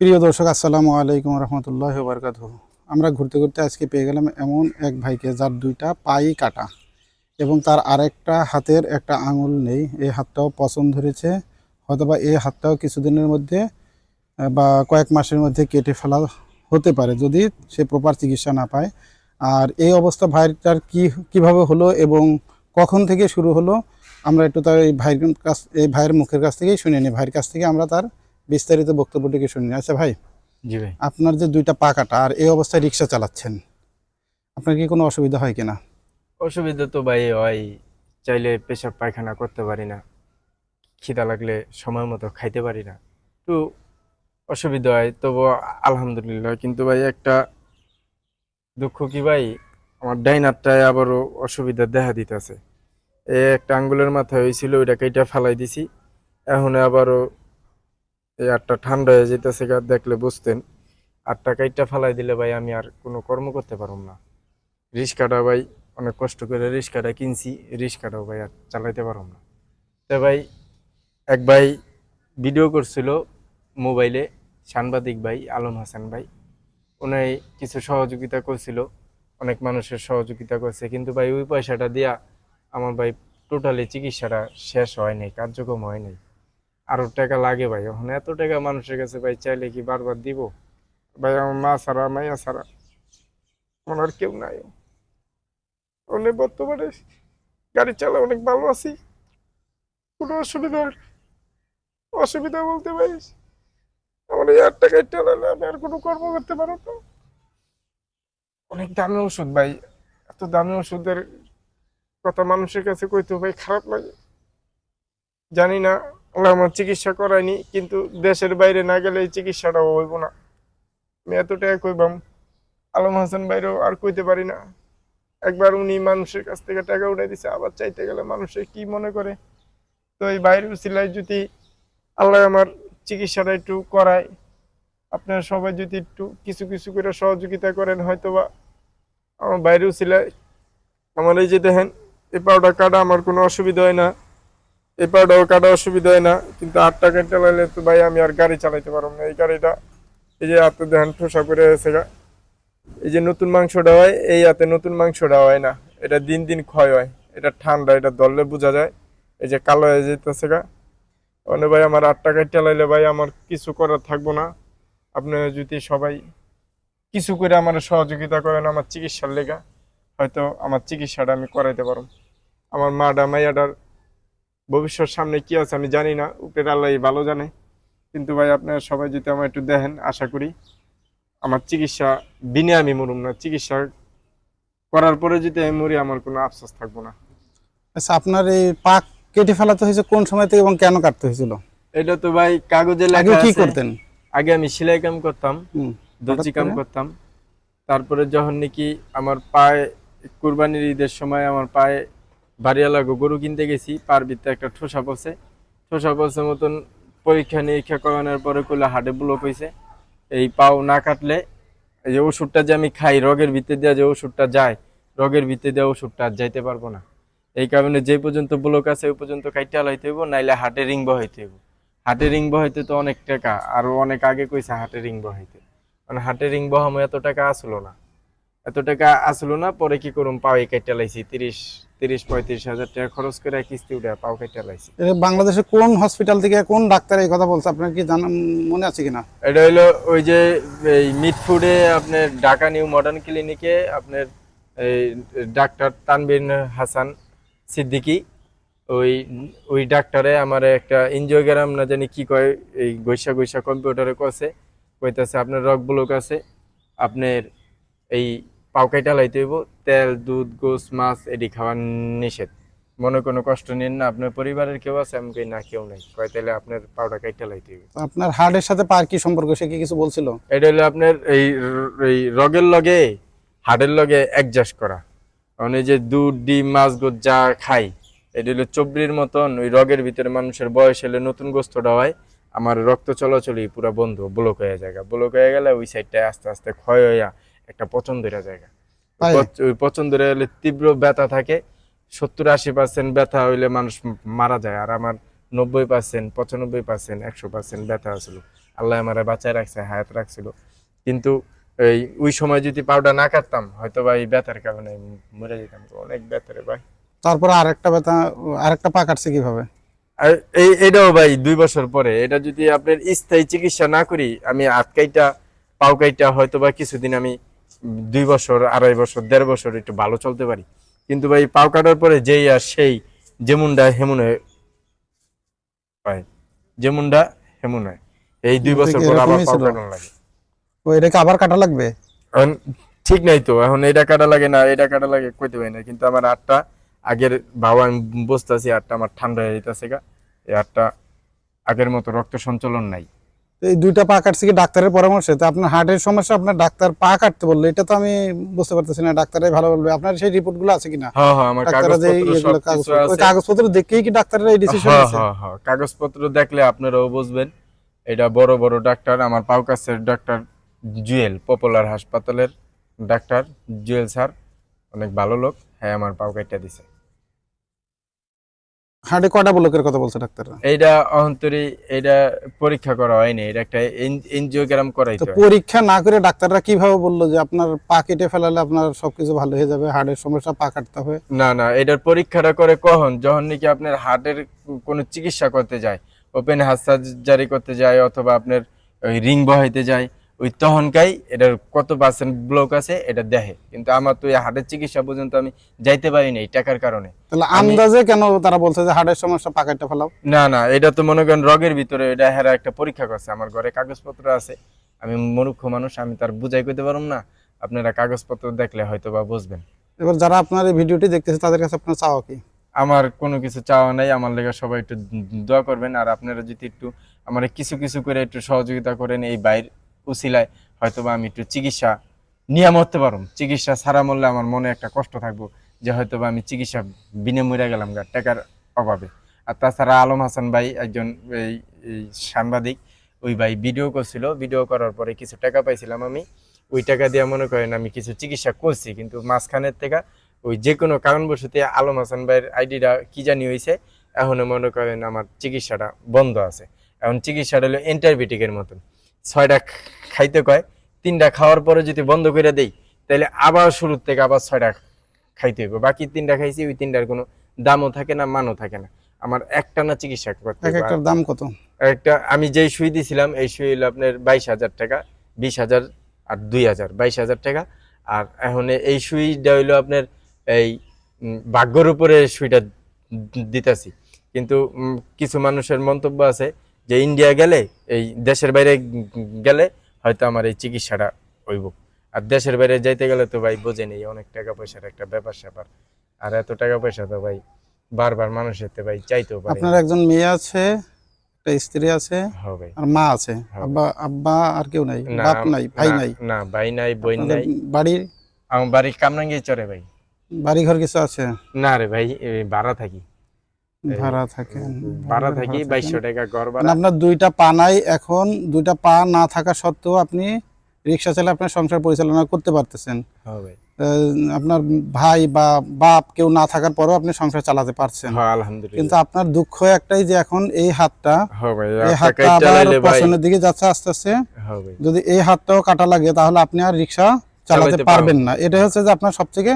প্রিয় দর্শক, আসসালামু আলাইকুম রহমতুল্লাহ বরকাত আমরা ঘুরতে ঘুরতে আজকে পেয়ে গেলাম এমন এক ভাইকে যার দুইটা পাই কাটা এবং তার আরেকটা হাতের একটা আঙুল নেই। এই হাতটাও পছন্দ ধরেছে হয়তোবা এই হাতটাও কিছুদিনের মধ্যে বা কয়েক মাসের মধ্যে কেটে ফেলা হতে পারে যদি সে প্রপার চিকিৎসা না পায়। আর এই অবস্থা ভাইটার কি, কীভাবে হলো এবং কখন থেকে শুরু হলো, আমরা একটু তার এই ভাইয়ের কাছ, এই ভাইয়ের মুখের কাছ থেকেই শুনে নিই। ভাইয়ের কাছ থেকে আমরা তার বিস্তারিত বক্তব্যটিকে শুনি আচ্ছা ভাই জি ভাই। আপনার যে দুইটা পা কাটা আর এই অবস্থায় রিক্সা চালাচ্ছেন আপনার কি কোনো অসুবিধা হয় কিনা? অসুবিধা তো ভাই হয় চাইলে পেশাব পায়খানা করতে পারি না খিদা লাগলে সময় মতো খাইতে পারি না একটু অসুবিধা হয় তবু আলহামদুলিল্লাহ। কিন্তু ভাই একটা দুঃখ কি ভাই আমার ডাইন হাতটায় আবারও অসুবিধা দেখা দিতেছে। এ একটা আঙ্গুলের মাথায় হয়েছিল ওইটা কেটে ফালাই দিছি এখন আবারও এই আটটা ঠান্ডা হয়ে যেতেছে দেখলে বুঝতেন। আটটা কাইটটা ফালাই দিলে ভাই আমি আর কোনো কর্ম করতে পারব না। রিক্সাটা ভাই, অনেক কষ্ট করে রিক্সাটা কিনছি রিক্সাটাও ভাই আর চালাইতে পারব না। তো ভাই, এক ভাই ভিডিও করছিল মোবাইলে, সাংবাদিক ভাই, আলম হাসান ভাই। উনি কিছু সহযোগিতা করছিল, অনেক মানুষের সহযোগিতা করছে। কিন্তু ভাই ওই পয়সাটা দিয়া আমার ভাই টোটালি চিকিৎসাটা শেষ হয় নাই, কার্যক্রম হয় নাই। আরও টাকা লাগে ভাই। এখন এত টাকা মানুষের কাছে ভাই, চাইলে কি বারবার দিব? ভাই, আমার মা ছাড়া, মাইয়া ছাড়া আর কেউ নাই। অনেক বর্তমানে গাড়ি চালা অনেক ভালো আছি। কোনো অসুবিধা না। অসুবিধা বলতে ভাই, আমার এই আট টাকায় চালালে আমি আর কোনো কর্ম করতে পারো না। অনেক দামি ওষুধ ভাই, এত দামি ওষুধের কথা মানুষের কাছে কইতে ভাই, খারাপ লাগে। জানি না আমার চিকিৎসা করায়নি কিন্তু দেশের বাইরে না গেলে এই চিকিৎসাটাও হইব না। আমি এত টাকা কইবাম, আলম হাসান বাইরেও আর কইতে পারি না। একবার উনি মানুষের কাছ থেকে টাকা উঠাই দিছে, আবার চাইতে গেলে মানুষের কি মনে করে? তো এই বাইরের সিলাই যদি আল্লাহ আমার চিকিৎসাটা একটু করায়, আপনারা সবাই যদি একটু কিছু কিছু করে সহযোগিতা করেন হয়তো বা আমার বাইরেও সিলাই, আমার এই যে দেখেন, এই পাউডার কাটা আমার কোনো অসুবিধা হয় না। এই পাউডার কাটা অসুবিধা হয় না, কিন্তু আট টাকা চালাইলে তো ভাই আমি আর গাড়ি চালাইতে পারব না। এই গাড়িটা, এই যে হাতে দেখেন ঠোসা করে গা। এই যে নতুন মাংসটা হয়, এই হাতে নতুন মাংসটা হয় না। এটা দিন দিন ক্ষয় হয়। এটা ঠান্ডা, এটা ধরলে বোঝা যায়। এই যে কালো হয়ে যেতেছে গা। মানে ভাই, আমার আট টাকায় চালাইলে ভাই আমার কিছু করার থাকব না। আপনি যদি সবাই কিছু করে আমার সহযোগিতা করেন আমার চিকিৎসার লেগা, হয়তো আমার চিকিৎসাটা আমি করাইতে পারব। আমার মাডা মাইয়াটার ভবিষ্যৎ সামনে কি আছে আমি জানি না উপের আল্লাহ ভালো জানে। কিন্তু ভাই আপনারা সবাই যদি আমার একটু দেখেন আশা করি আমার চিকিৎসা বিনে আমি মরুম না। চিকিৎসা করার পরে যদি আমি মরি আমার কোনো আফসোস থাকব না। আচ্ছা আপনার এই পা কেটে ফেলাতে হয়েছে কোন সময় থেকে এবং কেন কাটতে হয়েছিল? এটা তো ভাই কাগজে লেখা কি করতেন? আগে আমি সেলাই কাম করতাম দর্জি কাম করতাম। তারপরে যখন নাকি আমার পায়ে কুরবানির ঈদের সময় আমার পায়ে বাড়িওয়ালা গরু কিনতে গেছি, পার ভিতরে একটা ঠোসা পড়ছে। ঠোসা পড়ছে মতন পরীক্ষা নিরীক্ষা করানোর পরে করলে হাটে ব্লক হয়েছে এই পাও না কাটলে এই যে ওষুধটা যে আমি খাই, রগের ভিতরে দেওয়া যে ওষুধটা যায়, রগের ভিতরে দেওয়া ওষুধটা আর যাইতে পারব না। এই কারণে যে পর্যন্ত ব্লক আছে ওই পর্যন্ত কাইটা লাইতে হইব, নাইলে হাটে রিং বহাইতে হইব। হাটে রিং বহাইতে তো অনেক টাকা, আরও অনেক আগে কইছে হাটে রিং বহাইতে মানে হাটে রিং বহামো এত টাকা আসলো না। এত টাকা আসলো না, পরে কি করুম, পাও কাইটা লাইছি তিরিশ তিরিশ পঁয়ত্রিশ হাজার টাকা খরচ করে কিস্তি উঠে পাও কাইটা লাইছি। বাংলাদেশে কোন হসপিটাল থেকে কোন ডাক্তার এই কথা বলছে? আপনার কি জানা মনে আছে কিনা? এটা হইল ওই যে এই মিটফুডে আপনার ঢাকা নিউ মডার্ন ক্লিনিকে আপনার এই ডাক্তার তানবির হাসান সিদ্দিকি ওই ওই ডাক্তারে আমার একটা এনজিওগ্রাম না জানি কি কয় এই গৈসা গৈসা কম্পিউটারে কছে কইতাছে আপনার রক ব্লক আছে আপনার এই পাউকাইটা লাইতে হইব? তেল দুধ গোস মাছ এডি খাওয়ার নিষেধ। মনে কোনো কষ্ট নিন না আপনার পরিবারের কেউ আছে আমি না কেউ নাই। কয় তাহলে আপনার পাউডার কাইটা লাইতে হইব? আপনার হার্টের সাথে পার কি সম্পর্ক? সে কি কিছু বলছিল? এটা হলো আপনার এই এই রগের লগে হার্টের লগে অ্যাডজাস্ট করা। মানে যে দুধ ডিম মাছ গোছ যা খাই এটা হলো চব্রির মতন ওই রগের ভিতরে মানুষের বয়স হলে নতুন গোস্তটা হয়। আমার রক্ত চলাচলই পুরো বন্ধ ব্লক হয়ে যায় ব্লক হয়ে গেলে ওই সাইডটা আস্তে আস্তে ক্ষয় হইয়া একটা পচন্দের জায়গা। ওই পচন্দের হলে তীব্র ব্যথা থাকে সত্তর আশি পার্সেন্ট ব্যথা হইলে মানুষ মারা যায় আর আমার নব্বই পার্সেন্ট পঁচানব্বই পার্সেন্ট একশো পার্সেন্ট ব্যথা আসলো আল্লাহ আমার বাঁচায় রাখছে হায়াত রাখছিল। কিন্তু এই ওই সময় যদি পাউডার না কাটতাম হয়তো বা এই ব্যথার কারণে মরে যেতাম। অনেক ব্যথারে ভাই। তারপরে আরেকটা ব্যথা আরেকটা পা কাটছে কীভাবে? আর এই এটাও ভাই দুই বছর পরে। এটা যদি আপনার স্থায়ী চিকিৎসা না করি আমি আটকাইটা পাউকাইটা হয়তো বা কিছুদিন আমি দুই বছর আড়াই বছর দেড় বছর একটু ভালো চলতে পারি। কিন্তু ভাই পাও কাটার পরে যেই আর সেই যেমনটা হেমন হয় যেমনটা হেমন। হয় এই দুই বছর পর আবার পাও? কাটানো লাগে। ও এটাকে আবার কাটা লাগবে? এখন ঠিক নাই তো এখন এটা কাটা লাগে না এটা কাটা লাগে কইতে পারি না। কিন্তু আমার আটটা আগের বাবা আমি বসতে আছি আটটা আমার ঠান্ডা হয়ে যেতেছে গা। এই আটটা আগের মতো রক্ত সঞ্চালন নাই। এই দুইটা পা কাটছে কি ডাক্তারের পরামর্শে? তো আপনার হার্টের সমস্যা আপনার ডাক্তার পা কাটতে বলল এটা তো আমি বুঝতে পারতেছি না ডাক্তারই ভালো বলবে। আপনার সেই রিপোর্টগুলো আছে কিনা? হ্যাঁ হ্যাঁ আমার ডাক্তাররা যে কাগজপত্র দেখেই কি ডাক্তাররা এই ডিসিশন হ্যাঁ কাগজপত্র দেখলে আপনারাও বুঝবেন। এটা বড় বড় ডাক্তার আমার পাউকাসের ডাক্তার জুয়েল পপুলার হাসপাতালের ডাক্তার জুয়েল স্যার। অনেক ভালো লোক। হ্যাঁ আমার পাউ কাইটা দিছে। হার্টে কটা ব্লকের কথা বলছে ডাক্তাররা? এইটা অন্তরি এটা পরীক্ষা করা হয়নি এটা একটা এনজিওগ্রাম করাইতে তো পরীক্ষা না করে ডাক্তাররা কীভাবে বলল যে আপনার পা কেটে ফেলালে আপনার সবকিছু ভালো হয়ে যাবে হার্টের সমস্যা পা কাটতে হবে? না না এটার পরীক্ষাটা করে কখন? যখন নাকি আপনার হার্টের কোনো চিকিৎসা করতে যায় ওপেন হার্ট সার্জারি করতে যায় অথবা আপনার ওই রিং বহাইতে যায় ওই তখনকাই এটার কত পার্সেন্ট ব্লক আছে এটা দেখে। কিন্তু আমার তো এই হার্টের চিকিৎসা পর্যন্ত আমি যাইতে পারিনি এই টাকার কারণে। তাহলে আন্দাজে কেন তারা বলছে যে হার্টের সমস্যা পা কাটতে ফেলাও? না না এটা তো মনে করেন রগের ভিতরে এটা হেরা একটা পরীক্ষা করছে। আমার ঘরে কাগজপত্র আছে। আমি মূর্খ মানুষ আমি তার বুঝাই করতে পারুম না। আপনারা কাগজপত্র দেখলে হয়তো বা বুঝবেন। এবার যারা আপনার এই ভিডিওটি দেখতেছে তাদের কাছে আপনার চাওয়া কি? আমার কোনো কিছু চাওয়া নাই। আমার লেগে সবাই একটু দোয়া করবেন। আর আপনারা যদি একটু আমার কিছু কিছু করে একটু সহযোগিতা করেন এই বাইর উসিলায় হয়তো বা আমি একটু চিকিৎসা নিয়ে মরতে পারুম। চিকিৎসা ছাড়া মরলে আমার মনে একটা কষ্ট থাকব যে হয়তো বা আমি চিকিৎসা বিনে মরে গেলাম গা, টাকার অভাবে। আর তাছাড়া আলম হাসান ভাই একজন এই সাংবাদিক, ওই ভাই ভিডিও করছিল। ভিডিও করার পরে কিছু টাকা পাইছিলাম আমি। ওই টাকা দিয়ে মনে করেন আমি কিছু চিকিৎসা করছি। কিন্তু মাঝখানের থেকে ওই যে কোনো কারণবশতে আলম হাসান ভাইয়ের আইডিটা কি জানি হয়েছে এখনও মনে করেন আমার চিকিৎসাটা বন্ধ আছে। এখন চিকিৎসাটা হলো অ্যান্টিবায়োটিকের মতন। ছয়টা খাইতে কয় তিনটা খাওয়ার পরে যদি বন্ধ করে দেই তাহলে আবার শুরুর থেকে আবার ছয়টা খাইতে হবে বাকি তিনটা খাইছি ওই তিনটার কোনো দামও থাকে না মানও থাকে না। আমার একটা না চিকিৎসা করতে এক একটার দাম কত? একটা আমি যেই সুই দিছিলাম এই সুই হলো আপনার বাইশ হাজার টাকা বিশ হাজার আর দুই হাজার বাইশ হাজার টাকা। আর এখন এই সুইটা হইল আপনার এই ভাগ্যর উপরে সুইটা দিতেছি। কিন্তু কিছু মানুষের মন্তব্য আছে যে ইন্ডিয়া গেলে এই দেশের বাইরে গেলে হয়তো আমার এই চিকিৎসাটা হইব। আর দেশের বাইরে যাইতে গেলে তো ভাই বোঝে নেই অনেক টাকা পয়সার একটা ব্যাপার স্যাপার। আর এত টাকা পয়সা তো ভাই বারবার মানুষের তো ভাই চাইতেও পারে আপনার একজন মেয়ে আছে একটা স্ত্রী আছে হবে আর মা আছে। হ্যাঁ। আব্বা আব্বা আর কেউ নাই বাপ নাই ভাই নাই। না ভাই নাই বোন নাই। বাড়ির আমার বাড়ি কামরাঙ্গি চরে ভাই। বাড়ি ঘর কিছু আছে? না রে ভাই ভাড়া থাকি। ভাড়া থাকেন ভাড়া থাকি টাকা ঘর মানে ভাড়া আপনার দুইটা পা নাই এখন দুইটা পা না থাকা সত্ত্বেও আপনি রিক্সা চালিয়ে আপনার সংসার পরিচালনা করতে পারতেছেন। ভাই আপনার ভাই বা বাপ কেউ না থাকার পরেও আপনি সংসার চালাতে পারছেন। হ্যাঁ কিন্তু আপনার দুঃখ একটাই যে এখন এই হাতটা এই হাতটা আবার পছন্দের দিকে যাচ্ছে আস্তে আস্তে। যদি এই হাতটাও কাটা লাগে তাহলে আপনি আর রিক্সা চালাতে চালাতে পারবেন না। এটা হচ্ছে যে আপনার সবথেকে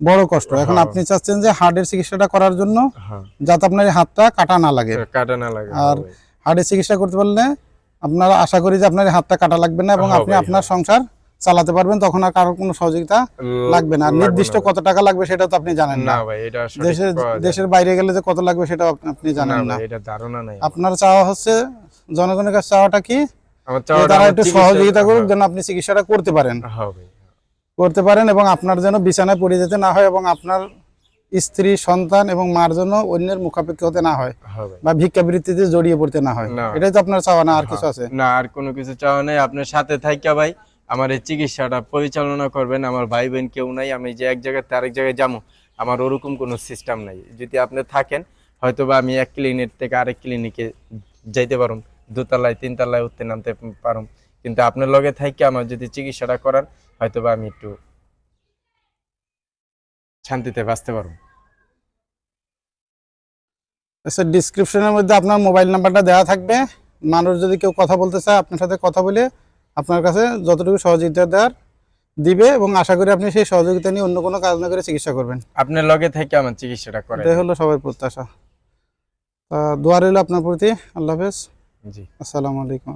বড় কষ্ট। এখন হ্যাঁ। আপনি চাচ্ছেন যে হার্টের চিকিৎসাটা করার জন্য হ্যাঁ। যাতে আপনার হাতটা কাটা না লাগে। কাটা না লাগে আর হ্যাঁ। হার্টের চিকিৎসা করতে পারলে আপনারা আশা করি যে আপনার হাতটা কাটা লাগবে না এবং হ্যাঁ আপনি আপনার হ্যাঁ। সংসার চালাতে পারবেন তখন আর কারোর কোনো সহযোগিতা লাগবে না। আর নির্দিষ্ট কত টাকা লাগবে সেটা তো আপনি জানেন না। না ভাই এটা সঠিক দেশের দেশের বাইরে গেলে যে কত লাগবে সেটা আপনি জানেন না না। এটা ধারণা নাই। আপনার চাওয়া হচ্ছে জনগণের কাছে চাওয়াটা কি? তারা একটু সহযোগিতা করুক হ্যাঁ, যেন আপনি চিকিৎসাটা করতে পারেন। হ্যাঁ করতে পারেন এবং আপনার যেন বিছানায় পড়ে যেতে না হয় এবং আপনার স্ত্রী সন্তান এবং মার জন্য অন্যের মুখাপেক্ষি হতে না হয় বা ভিক্ষাবৃত্তিতে জড়িয়ে পড়তে না হয়। এটাই তো আপনার চাওয়া না আর কিছু হ্যাঁ। আছে? না আর কোনো কিছু চাওয়া নেই। আপনার সাথে থাইকা ভাই আমার এই চিকিৎসাটা পরিচালনা করবেন। আমার ভাই বোন কেউ নাই আমি যে এক জায়গায় তার আরেক জায়গায় যাব আমার ওরকম কোনো সিস্টেম নাই। যদি আপনি থাকেন হয়তো বা আমি এক ক্লিনিক থেকে আরেক ক্লিনিকে যাইতে পারুম। দোতলায় তিনতলায় উঠতে নামতে পারুম। কিন্তু আপনার লগে থাইকে আমার যদি চিকিৎসাটা করান হয়তো বা আমি একটু শান্তিতে বাঁচতে পারব। আচ্ছা ডিসক্রিপশনের মধ্যে আপনার মোবাইল নাম্বারটা দেওয়া থাকবে। মানুষ যদি কেউ কথা বলতে চায় আপনার সাথে কথা বলে আপনার কাছে যতটুকু সহযোগিতা দেওয়ার দিবে এবং আশা করি আপনি সেই সহযোগিতা নিয়ে অন্য কোনো কাজ না করে চিকিৎসা করবেন। আপনার লগে থেকে আমার চিকিৎসাটা করে এটাই হলো সবার প্রত্যাশা। তা দোয়া রইল আপনার প্রতি। আল্লাহ হাফেজ। জি। আসসালামু আলাইকুম।